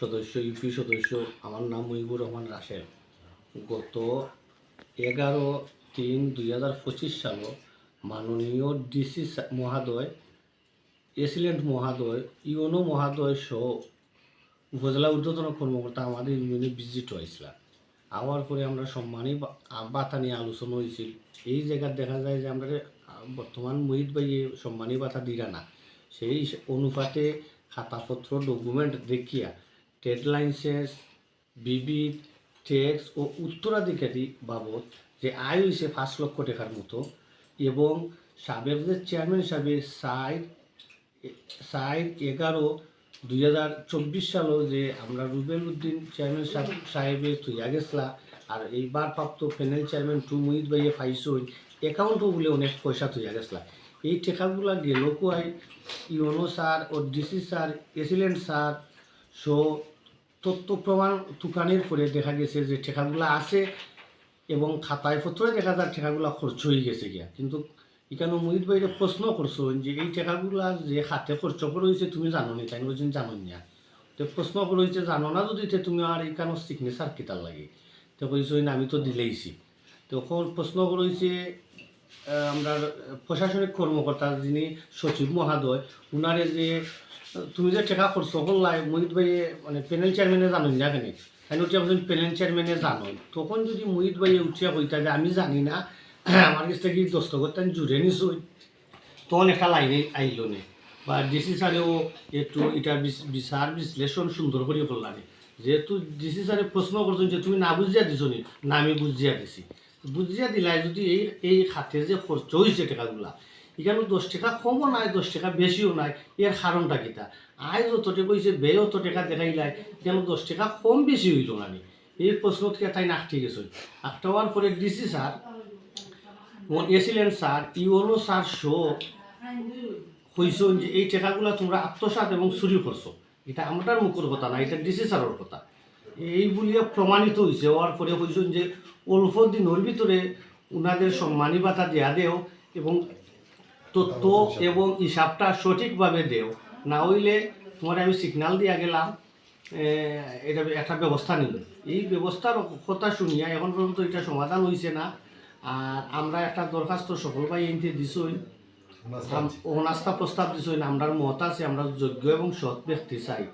সদস্য ইউপি সদস্য, আমার নাম মহিবুর রহমান রাশেদ। গত এগারো তিন দুই হাজার পঁচিশ সাল মাননীয় ডিসি মহাদয়, এসিলেন্ট মহাদয়, ইউনো মহাদয় সহ উপজেলা ঊর্ধ্বতন কর্মকর্তা আমাদের ইউনিয়নে ভিজিট হয়েছিল আওয়ার পরে আমরা সম্মানী বাতা নিয়ে আলোচনা হয়েছিল। এই জায়গায় দেখা যায় যে আমরা বর্তমান মহিত ভাই সম্মানী বাতা দিরা না, সেই অনুপাতে খাতাপত্র ডকুমেন্ট দেখিয়া ট্রেড লাইসেন্স বিবিধ ট্যাক্স ও উত্তরাধিকারী বাবদ যে আয় হয়েছে পাঁচ লক্ষ টাকার মতো এবং সাবেক যে চেয়ারম্যান সাহেবের সাইড সাইড এগারো দুই হাজার চব্বিশ সালও যে আমরা রুবেল উদ্দিন চেয়ারম্যান সাহেব সাহেবের তুইয়া গেছলা আর এইবার প্রাপ্ত প্যানেল চেয়ারম্যান টু মুহিত ভাইয়ে পাইছই অ্যাকাউন্টও বলে অনেক পয়সা তুইয়া গেছলা। এই টেকাগুলা গেল কুয়াই ইউনো স্যার ও DC sir AC land sir so তথ্য প্রমাণ তুকানের পরে দেখা গেছে যে টেকাগুলা আছে এবং খাতায় পত্রে দেখা যায় টেকাগুলা খরচ হয়ে গেছে গিয়া। কিন্তু এখানে মোহিত ভাইরে প্রশ্ন করছ যে এই টাকাগুলা যে হাতে খরচ করে হয়েছে তুমি জানো নি? তাই বলছেন জানো না তো প্রশ্ন করে হয়েছে, জানো না যদি তে তুমি আর এখানে সিগনেচার কিতার লাগে? তো কইছো আমি তো দিলেইছি। তখন প্রশ্ন করে হয়েছে আমরা প্রশাসনিক কর্মকর্তা যিনি সচিব মহাদয়, উনারে যে তুমি যে টাকা খরচ করলাই মোহিত ভাই মানে প্যানেল চেয়ারম্যানে জানো না কেন? তাই উঠিয়া বলছেন প্যানেল চেয়ারম্যানে জানো তখন যদি মোহিত ভাই উঠিয়া কইতা যে আমি জানি না, আমার কাছ থেকে দস্তখত আমি জুড়ে নিছই তখন একটা লাইনে আইল নে। বা ডিসি স্যারেও একটু এটা বিচ- বিচার বিশ্লেষণ সুন্দর করে করলানে যেহেতু ডিসি স্যারে প্রশ্ন করছেন যে তুমি না বুঝিয়া দিছ নি, না আমি বুঝিয়া দিছি। বুঝিয়া দিলাই যদি এই এই খাতে যে খরচ হয়েছে টাকাগুলা এখানে দশ টাকা কমও নাই, দশ টাকা বেশিও নাই। এর কারণটা কিতা? আয় যত টাকা হয়েছে বে অত টাকা দেখাই দেখাইলাই কেন দশ টাকা কম বেশি হইল না নি? এই প্রশ্নকে তাই নাকটি গেছে একটা হওয়ার পরে DC sir AC land sir UNO sir so কইসন যে এই টাকাগুলো তোমরা আত্মসাৎ এবং চুরি করছ। এটা আমাদের মুখের কথা না, এটা ডিসি স্যারের কথা। এই বলিয়া প্রমাণিত হয়েছে হওয়ার পরে কইসন যে অল্প দিনের ভিতরে ওনাদের সম্মানী বাতা দেয়া দেও এবং তথ্য এবং হিসাবটা সঠিকভাবে দেও। না হইলে তোমার আমি সিগনাল দিয়া গেলাম এটা একটা ব্যবস্থা নিল। এই ব্যবস্থার কথা শুনিয়া এখন পর্যন্ত এটা সমাধান হয়েছে না। আর আমরা একটা দরখাস্ত সকল ভাই এনতে দিছই অনাস্থা প্রস্তাব দিছই না আমরা মত আছে আমরা যোগ্য এবং সৎ ব্যক্তি চাই।